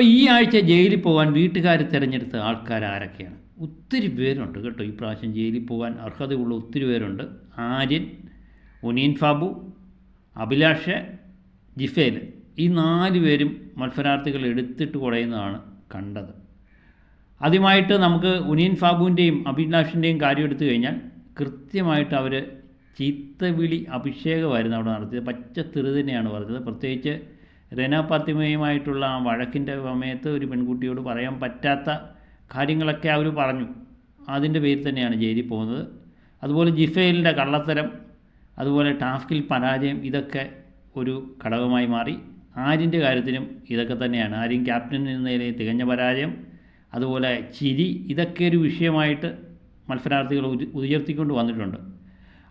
അപ്പോൾ ഈ ആഴ്ച ജയിലിൽ പോകാൻ വീട്ടുകാർ തിരഞ്ഞെടുത്ത ആൾക്കാർ ആരൊക്കെയാണ്? ഒത്തിരി പേരുണ്ട് കേട്ടോ. ഈ പ്രാവശ്യം ജയിലിൽ പോകാൻ അർഹതയുള്ള ഒത്തിരി പേരുണ്ട്. ആര്യൻ ഒനീൻ ഫാബു അഭിലാഷ് ജിഫേൽ. ഈ നാല് പേരും മത്സരാർത്ഥികൾ എടുത്തിട്ട് കുടയുന്നതാണ് കണ്ടത്. ആദ്യമായിട്ട് നമുക്ക് ഉനീൻ ഫാബുവിന്റെയും അഭിലാഷിന്റെയും കാര്യം എടുത്തു കഴിഞ്ഞാൽ കൃത്യമായിട്ട് അവർ ചീത്തവിളി അഭിഷേകമായിരുന്നു അവിടെ നടത്തിയത്. പച്ച തെറി തന്നെയാണ് പറഞ്ഞത്. പ്രത്യേകിച്ച് റെന ആ വഴക്കിന്റെ സമയത്ത് ഒരു പെൺകുട്ടിയോട് പറയാൻ പറ്റാത്ത കാര്യങ്ങളൊക്കെ അവർ പറഞ്ഞു. അതിന്റെ പേരിൽ തന്നെയാണ് ജയിലിൽ പോകുന്നത്. അതുപോലെ ജിഫേലിന്റെ കള്ളത്തരം അതുപോലെ ടാസ്കിൽ പരാജയം ഇതൊക്കെ ഒരു ഘടകമായി മാറി. ആര്യന്റെ കാര്യത്തിലും ഇതൊക്കെ തന്നെയാണ്. ആര്യൻ ക്യാപ്റ്റൻ എന്ന തികഞ്ഞ പരാജയം അതുപോലെ ചിരി ഇതൊക്കെ ഒരു വിഷയമായിട്ട് മത്സരാർത്ഥികൾ ഉയ- ഉയർത്തിക്കൊണ്ട് വന്നിട്ടുണ്ട്.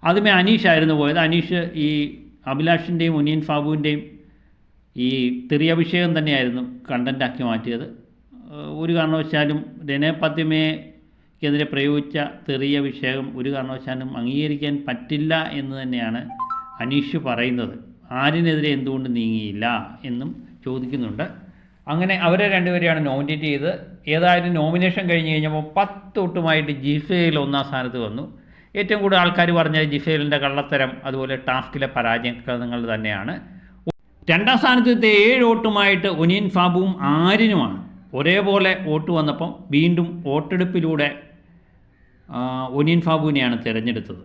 ആദ്യമേ അനീഷായിരുന്നു പോയത്. അനീഷ് ഈ അഭിലാഷിന്റെയും ഉനിയൻ ഫാബുവിന്റെയും ഈ തെറിയഭിഷേകം തന്നെയായിരുന്നു കണ്ടന്റാക്കി മാറ്റിയത്. ഒരു കാരണവശാലും രനെ കേന്ദ്ര പ്രയോഗിച്ച തെറിയഭിഷേകം ഒരു കാരണവശാലും അംഗീകരിക്കാൻ പറ്റില്ല എന്ന് തന്നെയാണ് അനീഷ് പറയുന്നത്. ആരിനെതിരെ എന്തുകൊണ്ട് നീങ്ങിയില്ല എന്നും ചോദിക്കുന്നുണ്ട്. അങ്ങനെ അവരെ രണ്ടുപേരെയാണ് നോമിനേറ്റ് ചെയ്ത് ഏതായാലും നോമിനേഷൻ കഴിഞ്ഞ് കഴിഞ്ഞപ്പോൾ പത്ത് തൊട്ടുമായിട്ട് ജിഫയിൽ ഒന്നാം സ്ഥാനത്ത് വന്നു. ഏറ്റവും കൂടുതൽ ആൾക്കാർ പറഞ്ഞാൽ ജിഫേലിന്റെ കള്ളത്തരം അതുപോലെ ടാസ്കിലെ പരാജയങ്ങൾ തന്നെയാണ്. രണ്ടാം സ്ഥാനത്തെത്തിയ ഏഴ് വോട്ടുമായിട്ട് ഒനിയൻ ഫാബുവും ആരിനുമാണ് ഒരേപോലെ വോട്ട് വന്നപ്പം വീണ്ടും വോട്ടെടുപ്പിലൂടെ ഒനിയൻ ഫാബുവിനെയാണ് തിരഞ്ഞെടുത്തത്.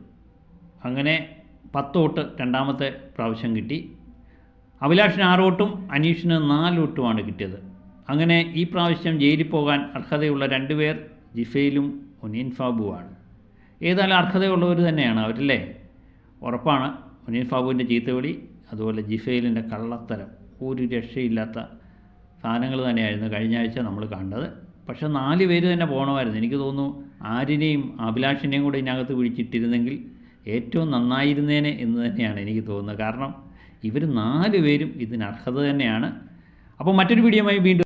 അങ്ങനെ പത്ത് വോട്ട് രണ്ടാമത്തെ പ്രാവശ്യം കിട്ടി. അഭിലാഷിന് ആറ് വോട്ടും അനീഷിന് നാല് വോട്ടുമാണ് കിട്ടിയത്. അങ്ങനെ ഈ പ്രാവശ്യം ജയിലിൽ പോകാൻ അർഹതയുള്ള രണ്ടുപേർ ജിഫയിലും ഒനിയൻ ഫാബുവാണ്. ഏതായാലും അർഹതയുള്ളവർ തന്നെയാണ് അവരല്ലേ? ഉറപ്പാണ് ഒനിയൻ ഫാബുവിന്റെ ചീത്തവിളി അതുപോലെ ജിഫയിലിന്റെ കള്ളത്തരം ഒരു രക്ഷയില്ലാത്ത സാധനങ്ങൾ തന്നെയായിരുന്നു കഴിഞ്ഞ ആഴ്ച നമ്മൾ കണ്ടത്. പക്ഷേ നാല് പേര് തന്നെ പോകണമായിരുന്നു എനിക്ക് തോന്നുന്നു ആരിനെയും അഭിലാഷിനെയും കൂടെ ഇതിനകത്ത് പിടിച്ചിട്ടിരുന്നെങ്കിൽ ഏറ്റവും നന്നായിരുന്നേനെ എന്ന് തന്നെയാണ് എനിക്ക് തോന്നുന്നത്. കാരണം ഇവർ നാല് പേരും ഇതിന് അർഹത തന്നെയാണ്. അപ്പോൾ മറ്റൊരു വീഡിയോയുമായി വീണ്ടും